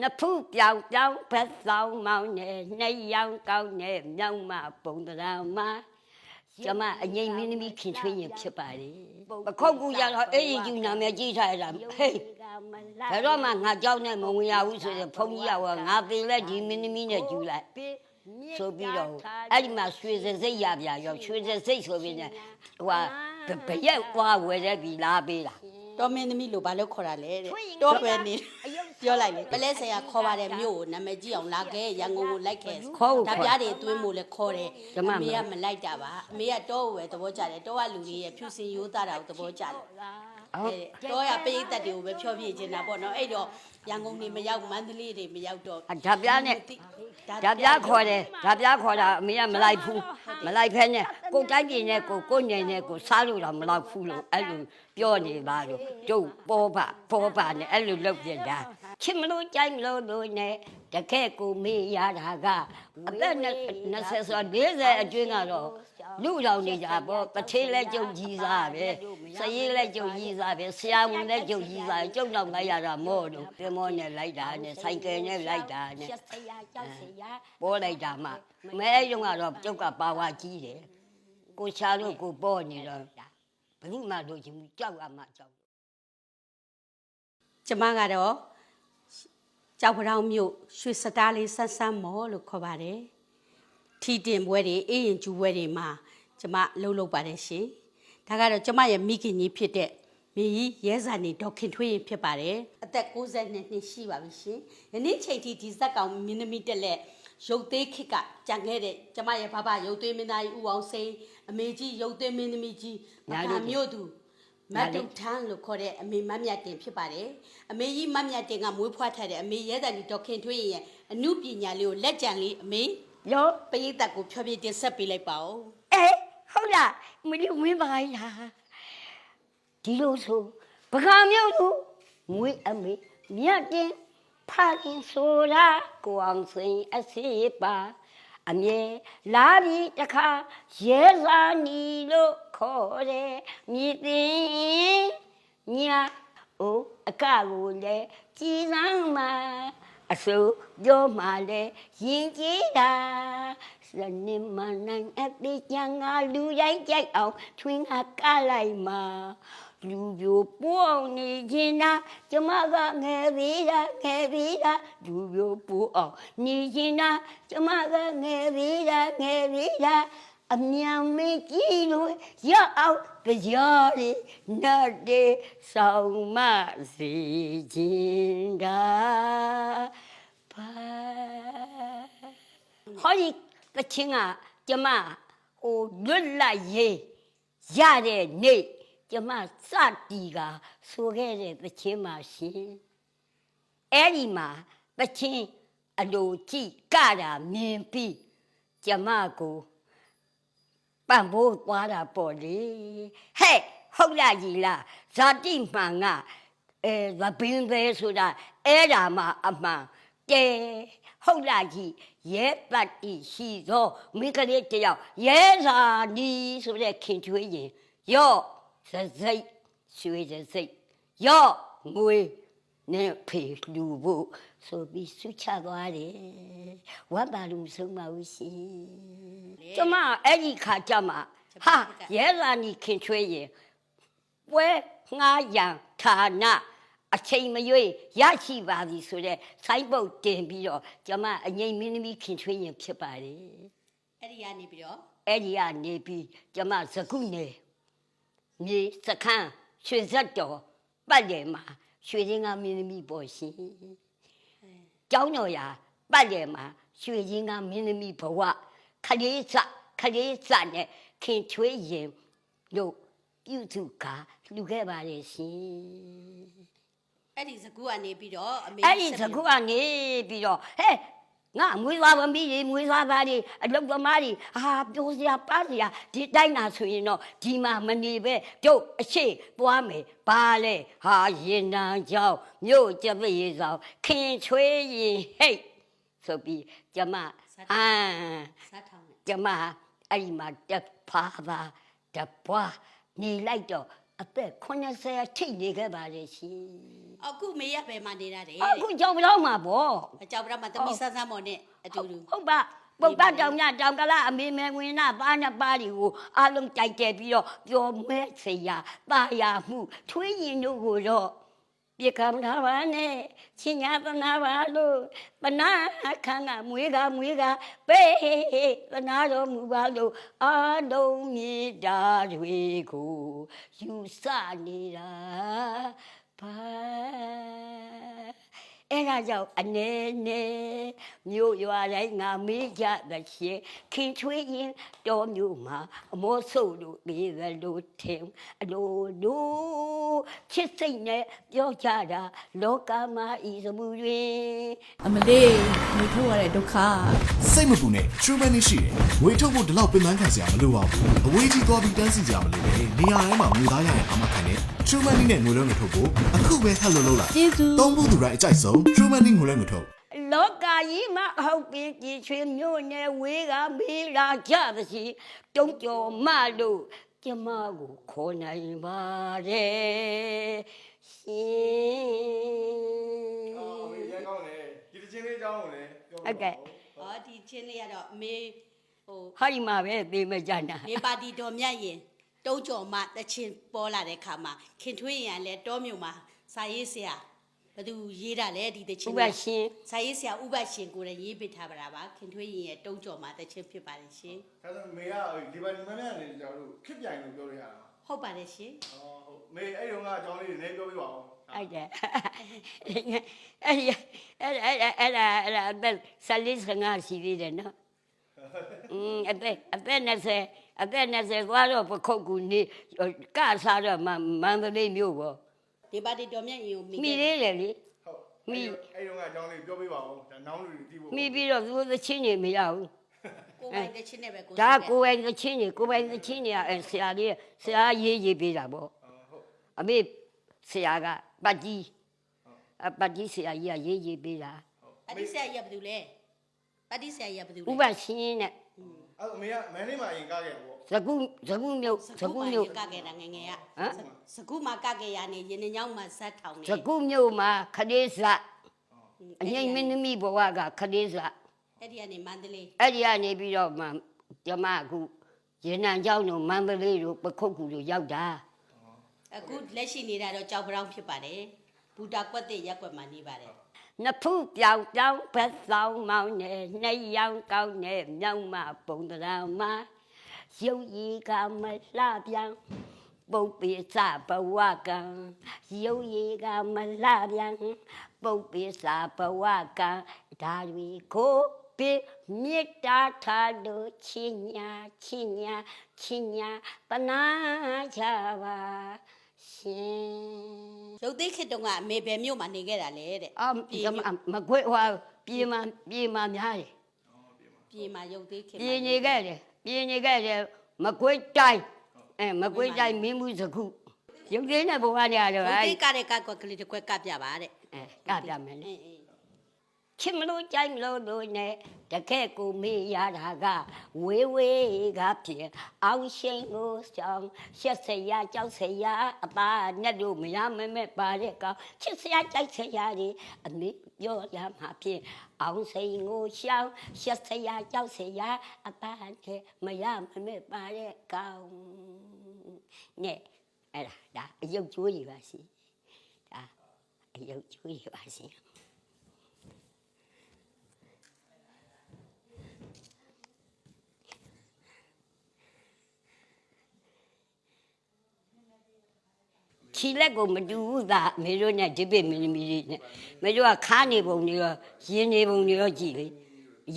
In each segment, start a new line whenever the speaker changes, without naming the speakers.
နှစ်ဖူးပြောင်ပြောင်ဘက်ဆောင်မောင်းနေနှစ်ယောင်ကောင်းနေမြောက်မပုံတရာမကျမအငိမ့်မင်းသမီးခင်ချွေးရင်ဖြစ်ပါလေပခုတ်ကူရတော့အေးအေးယူနာမယ်ကြည့်ထားရတာဟေးဘယ်တော့မှငါကြောက်နဲ့မဝင်ရဘူးဆိုရင်ဖုန်းကြီးကငါသေးလဲဒီမင်းသမီးနဲ့ယူလိုက်ဆိုပြီးတော့အဲ့ဒီမှာရွှေစစိတ်ရပြရောရွှေစစိတ်ဆိုပြီးနေဟိုဟာဘရက်သွားဝယ်တဲ့ပြီလားပေးလား
တော်မင်းသမီးလို့ဘာလို့ခေါ်တာလဲတဲ့တော်ပဲနေ ပြောလိုက်လေပလဲဆရာခေါ်ပါတယ်မြို့ကိုနာမည်ကြီးအောင်လာခဲ့ရန်ကုန်ကိုလိုက်ခဲ့
ခေါ်ဖို့
ဒါ
ခေါ်
ပြားတွေအတွင်းမို့လဲခေါ်တယ်
ဓမ္မ
အ
မ
မေကမလိုက်တာပါအမေကတောကိုပဲသဘောကျတယ်တောကလူကြီးရဲ့ဖြူစင်ရိုးသားတာကိုသဘောကျတယ်
ဟုတ်
အဲ့တောရပိတ်သက်တွေကိုပဲဖြောပြချင်တာပေါ့နော်အဲ့တော့ရန်ကုန်နေမရောက်မန္တလေးတွေမရောက်တော့
အဓာပြားနဲ့ဓာပြားခေါ်တယ်ဓာပြားခေါ်တာအမေကမလိုက်ဘူးမလိုက်ဖဲနဲ့ကိုတိုင်းပြည်နဲ့ကိုကိုညင်နဲ့ကိုစားလို့တော့မလောက်ဘူးလို့အဲ့လိုပြောနေပါလို့ကျုပ်ပေါ်ပါပေါ်ပါနဲ့အဲ့လိုလုပ်ပြတာ ချစ်မလို့ကြိုက်မလို့လို့နဲ့တကယ်ကိုမေးရတာကအသက်20ဆို40အတွင်းကတော့လူတော်နေကြပေါ့တထေးလဲကြုံကြီးစားပဲစရေးလဲကြုံကြီးစားပဲဆရာဝန်လဲကြုံကြီးစားကျုံတော့မရတာမော့လို့ပြမောနဲ့လိုက်တာနဲ့ဆိုင်ကယ်နဲ့လိုက်တာနဲ့
ချက်စရာကြောက်စရာ
ပေါ်လိုက်တာမှမဲရုံကတော့ကျုပ်ကပါဝါကြီးတယ်ကိုချာလို့ကိုပေါ်နေတော့ဘယ်သူမှတို့ချင်ဘူးကြောက်ရမှကြောက်
ကျမကတော့ ကြောက်ပြောင်မြို့ရွှေစတားလေးဆန်းဆန်းမော်လို့ခေါ်ပါတယ်ထီတင်ပွဲတွေအေးရင်ကျူပွဲတွေမှာကျမလှုပ်လှုပ်ပါတယ်ရှင်ဒါကတော့ကျမရဲ့မိခင်ကြီးဖြစ်တဲ့မိကြီးရဲဇာနေဒေါက်ခင်ထွေးရင်ဖြစ်ပါတယ်အသက်62နှစ်ရှိပါပြီရှင်ယနေ့ချိန်ထိဒီဇက်ကောင်မင်းသမီးတက်လက်ရုပ်သေးခစ်ကကြံခဲ့တဲ့ကျမရဲ့ဘဘရုပ်သေးမင်းသားကြီးဦးအောင်စိန်အမေကြီးရုပ်သေးမင်းသမီးကြီးမဟာမြို့သူ မတ်တုထန်းလို့ခေါ်တဲ့အမေမတ်မြတ်တင်ဖြစ်ပါတယ်။အမေကြီးမတ်မြတ်တင်ကမွေးဖွားထားတဲ့အမေရဲတန်ဒီဒေါက်ခင်ထွေးရဲ့အမှုပညာလေးကိုလက်ကြံလေးအမေ
ရော
ပရိသတ်ကိုဖြောပြတင်ဆက်ပေးလိုက်ပါဦး
အေးဟုတ်လားမဒီဝင်းပါလားဒီလိုဆိုပကံမျိုးသူငွေအမေမြတ်တင်ဖခင်ဆိုတာကိုအောင်စင်အစီပါ အမြဲလာပြီးတခါရဲစာနီလို့ခေါ်တယ်မြည်တင်ညာအိုအကကိုလည်းကြည်စမ်းမှာအစိုးပြောမှလည်းရင်ကြီးတာစနေမနိုင်အပိချံငါလူရိုက်ကြိုက်အောင်ထွင်းငါကလိုက်မှာ လူပြိုပိုးနေခြင်းနာကျမကငယ်သေးတာငယ်သေးတာလူပြိုပိုးအောင်နေခြင်းနာကျမကငယ်သေးတာငယ်သေးတာအမြန်မကြည့်လို့ရအောင်ကြော်ရီနတ်တေဆောင်မစီခြင်းတာပါဟောဒီကချင်းကကျမဟိုလွတ်လပ်ရေးရတဲ့နေ့ ကျမစတီကဆိုခဲ့တဲ့သချင်းမှာရှင်အဲ့ဒီမှာသချင်းအလိုကြည့်ကတာမြင်ပြီးကျမကိုပန့်ဖို့သွားတာပေါ့လေဟဲ့ဟုတ်လားကြီးလားဇာတိမှန်ကအဲသဘင်းသေးဆိုတာအဲ့ဒါမှအမှန်ကဲဟုတ်လားကြီးရဲပတ်တီရှိသောမိကလေးတယောက်ရဲစာနီဆိုတဲ့ခင်ချွေးရင်ယော့ စစိတ်ရွှေစစိတ်ယော့ငွေနဲ့ဖေလူဖို့ဆိုပြီးဆုချသွားတယ်ဝတ်ပါလို့မဆုံးပါဘူးရှင်ကျမအဲ့ဒီခါကျမဟာရဲလာနီခင်ချွေးရင်ပွဲငှားရန်ဌာနအချိန်မရွေးရရှိပါပြီဆိုတဲ့ဆိုင်းပုတ်တင်ပြီးတော့ကျမအငိမ့်မင်းသမီးခင်ချွေးရင်ဖြစ်ပါတယ်
အဲ့ဒီကနေပြီးတော့
အဲ့ဒီကနေပြီးကျမသကုနေ မြေစခန်းရွှေဇက်တော်ပတ်တယ်မှာရွှေရင်းကမင်းသမီးပေါ်ရှင်ကျောင်းတော်ရာပတ်တယ်မှာရွှေရင်းကမင်းသမီးဘဝခလေးစခလေးစနဲ့ခင်ချွေးရင်တို့ပြုစုကလူခဲ့ပါလေရှင်
အဲ့ဒီဇကူကနေပြီးတော့အမေ
အဲ့ဒီသကုကနေပြီးတော့ဟဲ့ ငါမွေးသွားပါပြီမွေးသွားပါလေအလုတ်သမားတွေအာပြောစရာပါစရာဒီတိုင်းနာဆိုရင်တော့ဒီမှာမနေပဲတို့အရှိသွားမယ်ဘာလဲဟာရင်နံကြောင့်မြို့ကျပရေဆောင်ခင်ချွေးရင်ဟိတ်ဆိုပြီးကျမအမ်
စားထောင်းတယ်
ကျမအဲ့ဒီမှာတက်ဖာသာတပွားနေလိုက်တော့အသက်80ထိနေခဲ့ပါလေရှင်
အခုမေရပဲမှာနေတာတဲ့
အခုကြောင်ပြောင်းမှာပေါ့
အကြောက်ပြမသမီးဆန်းဆန်းမော်နဲ့အတူတူ
ဟုတ်ပါပုတ်ပတ်တောင်မြတောင်ကလာအမေမဲဝင်နာပါနှစ်ပါးတွေကိုအလုံးကြိုက်တယ်ပြီးတော့ပျော်မဲစေရပါရမှုထွေးရင်တို့ကိုတော့ပြေကံလာပါနဲ့ချင်းညာသနာပါလို့ပနာခန်းကမွေးကမွေးကပေးသနာတော်မူပါလို့အာလုံးမြေတာတွေကိုယူဆနေတာ ပါအဲ့ဒါကြောင့်အနေနဲ့မြို့ရွာတိုင်းငါမေးကြသရှင်ခင်ချွေးရင်တော်မြို့မှာအမောဆုပ်လို့ပြီးသလိုထင်အလိုလိုချစ်စိတ်နဲ့ပြောကြတာလောကမှာဤစမှုတွင်
အမလေးမိထုတ်ရတဲ့ဒုက္ခ
စိတ်မပူနဲ့ True Money ရှိတယ်။ငွေထုတ်ဖို့ဒီလောက်ပင်ပန်းခံစရာမလိုပါဘူး။အဝေးကြီးသွားပြီးတန်းစီကြရမလို့လေ။နေရာတိုင်းမှာငွေသားရရင်အမှခံတယ်။ True Money နဲ့ငွေလုံးငွေထုတ်ဖို့အခုပဲဟက်လိုလုပ်လိုက်
ကျေးဇူး။
သုံးဖို့သူတိုင်းအကြိုက်ဆုံး True Money ငွေလုံးငွေထုတ်
လောကကြီးမှာအဟုတ်ပင်ကြည်ချွေမြို့နယ်ဝေးကမေးလာကြသစီတုံးကြော်မလို့ကျမကိုခေါ်နိုင်ပါတယ်ရှင်
အော်မေရန်ကောင်းတယ်ဒီတစ်ချင်းလေးအကြောင်းကိုလည်းပြော
ဟုတ်ကဲ့
ဟောဒီချင်းလေးကတော့အမေဟို
ဟာဒီမှာပဲသိမကြနာ
နေပါတီတော်မြတ်ရင် တုံးကြော်မှတချင်းပေါ်လာတဲ့ခါမှာခင်ထွေးရင်ကလည်းတောမြို့မှာစာရေးဆရာဘသူရေးတာလဲဒီတချ
ဥ
င်း
ပရှင်
စာရေးဆရာဥပတ်ရှင်ကိုလည်းရေးပေးထားပါတာပါခင်ထွေးရင်ရဲ့တုံးကြော်မှတချင်းဖြစ်ပါတယ်ရှင်
ဒါဆိုမေကဒီပါဒီမန်နဲ့နေကျွန်တော်တို့ခစ်ပြိုင်လို့ပြောလို့ရတာ
ဟုတ်ပါတယ်ရှင်
အော်ဟုတ်မေအဲ့တုန်းကအကြောင်းလေးတွေလည်းပြောပြပါဦး
အဲ့ဒါအဲ့ဒီအဲ့ဒါအဲ့ဒါအဲ့ဒါအဲ့ဒါဆလစ်စငါစီသေးတယ်နော်อืมအသက်အသက်20 အသက်20သွားတော့ပခုတ်ကူနေကစားတော့မမန္တလေးမြို့ပေါ့
ဒီပါတီတော်မြတ်ရင်ကိုမိ
မိ
ခဲ့
သေးတယ်လေ
ဟုတ်
မိ
အဲ့တုန်းကအကြောင်းလေးပြောပြပါဦးဒါနောင်းလူတွေတီးဖို့
မိပြီးတော့သူသချင်းနေမရဘူး
ကိုယ်ပိုင်တချင်းနဲ့ပဲကိုယ်
ဒါ
ဆိုခဲ့
ကိုယ်ပိုင်သချင်းနေကိုယ်ပိုင်သချင်းနေအဲဆရာလေးဆရာရေးရေးပေးတာပေါ့
ဟုတ်
အမေဆရာကပတ်ကြီးအပတ်ကြီးဆရာကြီးကရေးရေးပေးတာ
ပါတီဆရာကြီးကဘယ်သူလဲပါတီဆရာကြီးကဘယ်သူလဲ
ဥပရှင်နဲ့
အဲ့အမေကမန်လေးမှာအရင်ကားခဲ့တာပေါ့
ဇကုဇကုမြို့ဇကုမြို့
ကခဲ့တာငယ်ငယ်က
ဟမ်
စကုမှာကခဲ့ရနေရင်ညောင်းမှာဇက်ထောင်နေ
ဇကုမြို့မှာခလေးစအငိမ့်မင်းသမီးဘဝကခလေးစ
အဲ့ဒီကနေမန္တလေး
အဲ့ဒီကနေပြီးတော့မှကျမအခုရေနံကျောင်းတို့မန္တလေးတို့ပခုတ်ကူတို့ရောက်တာ
အခုလက်ရှိနေတာတော့ကြောက်ပြောင်းဖြစ်ပါတယ်ဘူတာကွက်တဲ့ရက်ကွက်မှာနေပါတယ်
နှစ်ဖူးပြောင်ပြောင်ဘက်ဆောင်မောင်းနေနှစ်ယောင်ကောင်းနေမြောက်မပုံတရာမရုပ်ရည်ကမလှပြန်ပုပ်ပိစဘဝကံရုပ်ရည်ကမလှပြန်ပုပ်ပိစဘဝကံဒါတွေကိုပြမေတ္တာထားလို့ချင်းညာချင်းညာချင်းညာပနာချပါ ရှင်
ရုပ်သိခေတ်တုန်းကအမေဘယ်မြို့မှာနေခဲ့တာလဲတဲ့
အာ
ပြေ
ဒီမှာမကွေးဟွာပြေးမပြေးမများတယ်
ပြေမှာရုပ်သိခေတ်
ပြေးနေခဲ့တယ်ပြေးနေခဲ့တယ်မကွေးတိုင်းအဲမကွေးတိုင်းမင်းမှုစခုရုပ်သေးနဲ့ဘဝနေရတော့
ရုပ်
အဲ
သိကတဲ့ကကွက်ကလေးတစ်ကွက်ကပြပါတဲ့
အဲကပြမယ်လေ
အေးအေး
ချစ်မလို့ကြိုက်မလို့လို့နဲ့တကက်ကိုမေးရတာကဝေးဝေးကဖြစ်အောင်ရှိန်ကိုဆောင်ရှက်စရာကြောက်စရာအပါနဲ့တို့မရမမဲ့ပါတဲ့ကောင်ချစ်စရာကြိုက်စရာတွေအမေပြောရမှာဖြစ်အောင်စိန်ကိုရှောင်းရှက်စရာကြောက်စရာအပါနဲ့မရမမဲ့ပါတဲ့ကောင်နဲ့အဲ့ဒါဒါအယုတ်ကျိုးကြီးပါစီဒါအယုတ်ကျိုးကြီးပါစီ ခြေလက်ကိုမတူဘူးသာအမေတို့နဲ့ဒီပစ်မီလီမီလေးနဲ့အမေတို့ကခါနေပုံတွေရောရင်းနေပုံတွေရောကြည့်လေ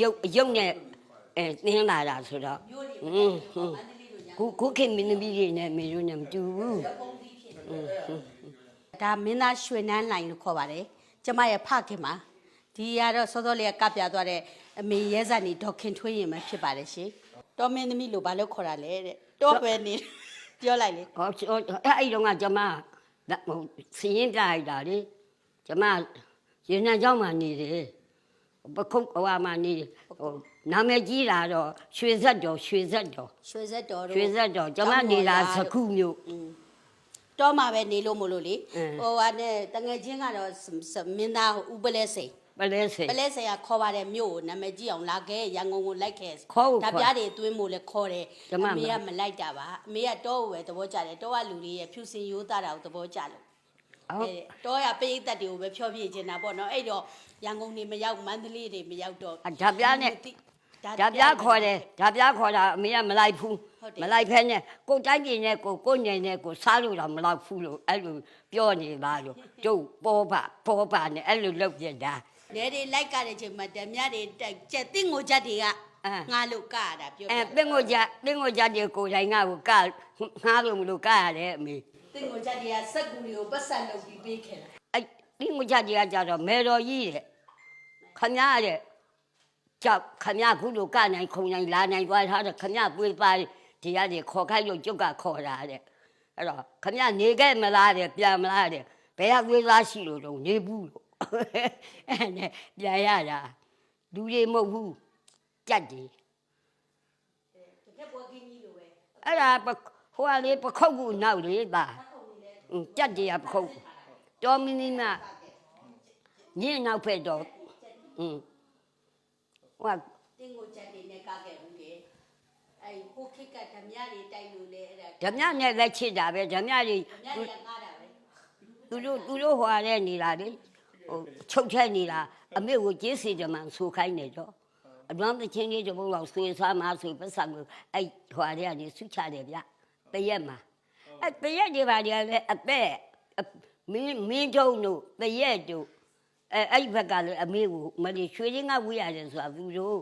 ရုပ်ရုပ်နဲ့အဲသင်းလာတာဆိုတော့ဟွန်းဟွန်းခုခုခေတ်မီလီမီလေးနဲ့အမေတို့နဲ့မတူဘူး
ဒါမင်းသားရွှေနန်းလိုင်လို့ခေါ်ပါတယ်ကျမရဲ့ဖခင်မှာဒီကတော့စောစောလေးကကပြသွားတဲ့အမေရဲဇာနေဒေါခင်ထွေးရင်ပဲဖြစ်ပါတယ်ရှင်တော်မင်းသမီးလို့ဘာလို့ခေါ်တာလဲတဲ့တော့ပဲနေပြောလိုက်လေ
ဟောအဲ့အဲ့တုန်းကကျမ ဟိုစည်ရင်ပြလိုက်တာလေကျမရေနံเจ้าမှာနေတယ်ပခုတ်ဟွာမှာနေဟိုနာမည်ကြီးလာတော့ရွှေဆက်တော်ရွှေဆက်တော်
ရွှေဆက်တော်တို့
ရွှေဆက်တော်ကျမနေတာသခုမြို့
อืม တော့မှပဲနေလို့မလို့လေ
အင်း
ဟိုဟာနဲ့တငယ်ချင်းကတော့စစမင်းသားဦးပလဲစိန်
ပလဲစေ
ပလဲစိန်ကခေါ်ပါတယ်မြို့ကိုနာမည်ကြီးအောင်လာခဲ့ရန်ကုန်ကိုလိုက်ခဲ့
ခေါ်ကိုခေါ်
ဒါပြားတွေအတွင်းမို့လဲခေါ်တယ်
ဓမ္မ
အမေက
မှာ
မလိုက်တာပါအမေကတော့ကိုပဲသဘောကျတယ်တော့ကလူလေးရဲ့ဖြူစင်ရိုးသားတာကိုသဘောကျလို့
ဟုတ်
အဲတော့ရပိတ်သက်တွေကိုပဲဖြောပြချင်တာပေါ့နော်အဲ့တော့ရန်ကုန်နေမရောက်မန္တလေးတွေမရောက်တော့
အဓာပြားနဲ့ ဓာပြားခေါ်တယ်ဓာပြားခေါ်တာအမေကမလိုက်ဘူး
ဟုတ်တယ်
မလိုက်ဖဲနဲ့ကိုတိုင်းပြည်နဲ့ကိုကိုညင်နဲ့ကိုစားလို့တော့မလောက်ဘူးလို့အဲ့လိုပြောနေပါလို့တို့ပေါ်ပါပေါ်ပါနဲ့အဲ့လိုလုပ်ပြတာ
နေတွေလိုက်ကြတဲ့ချိန်မှာဓမြတွေတက်ကျက်တင်းကိုချက်တွေက
အဲ
ငါလို့ကရတာပြော
အဲ
ပြ
ပင်ကိုကြပင်ကိုကြတဲ့ကိုတိုင်းကကိုကငားလို့မလို့ကရတယ်အမေ
တင်းကိုချက်တွေကစက်ကူတွေကိုပတ်ဆက်လုပ်ပြီးပေးခဲ့တာ
အဲ့ပင်ကိုကြတဲ့ကကြတော့မေတော်ကြီးတဲ့ခမရတဲ့ကြောက်ခမရခုလိုကနိုင်ခုံနိုင်လာနိုင်သွားထားတဲ့ခမရပွေးပါဒီရတဲ့ခေါ်ခိုက်လို့ကျုပ်ကခေါ်တာတဲ့အဲ့တော့ခမနေခဲ့မလားတဲ့ပြန်မလားတဲ့ဘယ်ကသွေးသားရှိလို့တော့နေဘူးလို့ အဲ့နဲ့ပြန်ရတာလူတွေမဟုတ်ဘူးကြက်တွေ
တစ်ဖက်ပေါ်ကင်းကြီးလိုပဲ
အဲ့ဒါပဟိုကလေပခုတ်ကူနောက်လေပါကြက်တွေကပခုတ်တော်မီနီမညင်းနောက်ဖက်တော့ဟွန်းဟို
တင်းကိုကြက်တွေနဲ့ကခဲ့ဘူးလေအဲ့ကိုခိကဓမြတွေတိုက်လို့လေအဲ့ဒါ
ဓမြနဲ့လက်ချစ်တာပဲဓမြတွေ
ဓမြတွေကငားတာပဲ
သူတို့သူတို့ဟွာတဲ့နေလာလေ ဟိုချုပ်ထက်နေတာအမေကိုကျေးစီကြမှာဆိုခိုင်းနေတော့အလွမ်းတစ်ချင်းလေးတစ်ပုတ်လောက်ဆွေစားမှဆိုပတ်စံကိုအဲ့ဟွာတဲ့ကနေဆုချတယ်ဗျတရက်မှာအဲ့တရက်တွေပါလေအသက်မင်းမင်းတုံးတို့တရက်တို့အဲအဲ့ဘက်ကလည်းအမေကိုမလီရွှေရင်းကဝေးရတယ်ဆိုတာသူတို့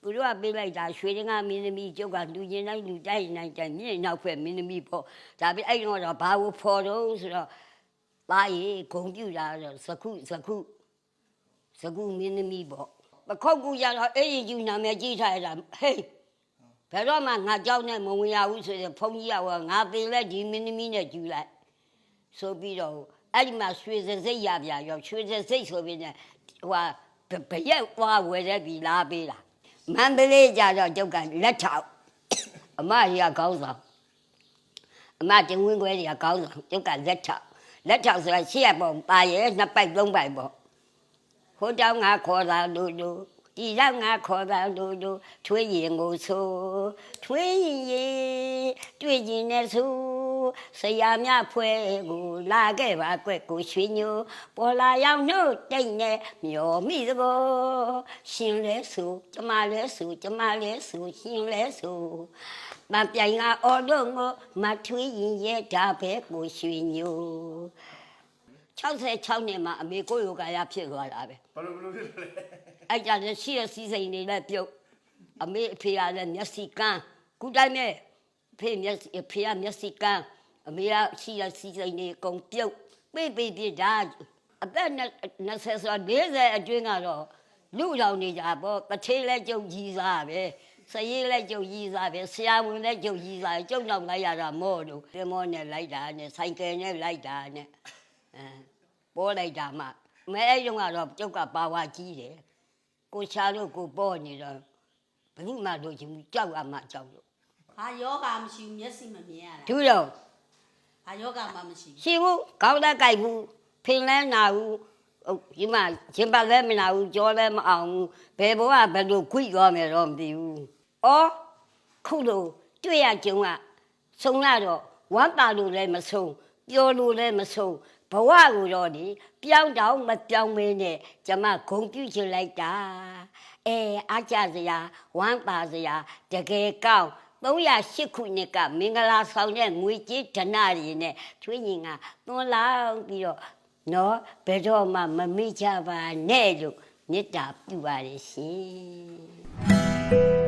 သူတို့ကပေးလိုက်တာရွှေရင်းကမင်းသမီးကျုပ်ကလူချင်းတိုင်းလူတိုက်နိုင်တိုင်းမြင့်နောက်ဖက်မင်းသမီးပေါ့ဒါပေအဲ့တော့ဘာကိုဖော်တော့ဆိုတော့ သားရေဂုံပြူလာတော့သခုသခုသခုမင်းသမီးပေါ့ပခောက်ကူရတော့အဲ့ဒီယူနာမည်ကြီးထားရတာဟေးဘယ်တော့မှငါကြောက်နဲ့မဝင်ရဘူးဆိုရင်ဖုန်းကြီးကငါပင်လဲဒီမင်းသမီးနဲ့ယူလိုက်ဆိုပြီးတော့အဲ့ဒီမှာရွှေစစိတ်ရပြရောရွှေစစိတ်ဆိုပြီးနေဟိုဟာဘရက်သွားဝယ်တဲ့ပြီလားပေးလားမန္တလေးကြတော့ကျုပ်ကလက်ထောက်အမကြီးကကောင်းဆောင်အမတင်ဝင်းခွဲတွေကကောင်းဆောင်ကျုပ်ကလက်ထောက် လက်ထောက်ဆိုတာရှေ့ကပုံပါရဲ့နှစ်ပိုက်သုံးပိုက်ပေါ့ဟိုတောင်းငါခေါ်တာလူလူဒီရောက်ငါခေါ်တာလူလူထွေးရင်ကိုဆိုထွေးရင်ရေတွေ့ရင်နဲ့ဆိုဆရာမြဖွဲ့ကိုလာခဲ့ပါကွက်ကိုရွှေညိုပေါ်လာရောက်နှုတ်တိတ်နဲ့မျောမိသဘောရှင်လဲဆိုကျမလဲဆိုကျမလဲဆိုရှင်လဲဆို မပြိုင်ကအော်တော့ငိုမထွေးရင်ရဲ့ဒါပဲကိုရွှေညို66နှစ်မှာအမေကိုယောဂရဖြစ်သွားတာပဲ
ဘယ်လိုဘယ်လိုဖြစ်လဲ
အဲ့ကြတဲ့ရှိရစီစိန်နေလဲပြုတ်အမေအဖေကလည်းမျက်စိကန်းခုတိုင်းမဲ့ဖေမျက်စိအဖေကမျက်စိကန်းအမေကရှိရစီစိန်နေအကုန်ပြုတ်ပိတ်ပိတ်ပြဒါအသက်20ဆို40အတွင်းကတော့လူလောင်နေကြပေါ့တထေးလဲကြုံကြီးစားပဲ စရေးလဲကြုံကြီးစားပဲဆရာဝန်လဲကြုံကြီးစားကြုံတော့လိုက်ရတာမော့လို့ပြမောနဲ့လိုက်တာနဲ့ဆိုင်ကယ်နဲ့လိုက်တာနဲ့အဲပေါ်လိုက်တာမှမဲအဲ့ရုံကတော့ကျုပ်ကပါဝါကြီးတယ်ကိုရှာလို့ကိုပေါ်နေတော့ဘယ်သူမှတို့ချင်ဘူးကြောက်အမှကြောက်လို့
ဟာယောဂမရှိဘူးမျက်စိမမြင်ရတာ
သူတော့
ဟာယောဂမှမရှိဘူး
ရှိဘူးကောင်းတဲ့ကြိုက်ဘူးဖင်လဲနာဘူးဟုတ်ဒီမှာရှင်ပါလဲမနာဘူးကြောလဲမအောင်ဘူးဘယ်ဘဝဘယ်လိုခွိသွားမယ်တော့မသိဘူး ဩခုလိုတွေ့ရကြုံကဆုံလာတော့ဝမ်းပါလို့လည်းမဆုံပျော်လို့လည်းမဆုံဘဝကိုတော့ဒီပြောင်းတောင်မပြောင်းမင်းနဲ့ကျမဂုံပြုချင်လိုက်တာအဲအားကြစရာဝမ်းပါစရာတကယ်ကောင်း308ခုနှစ်ကမင်္ဂလာဆောင်တဲ့ငွေကြေးဓနတွေနဲ့ထွေးရင်ကသွန်လောင်းပြီးတော့နော်ဘယ်တော့မှမမိကြပါနဲ့လို့မေတ္တာပြုပါရရှင်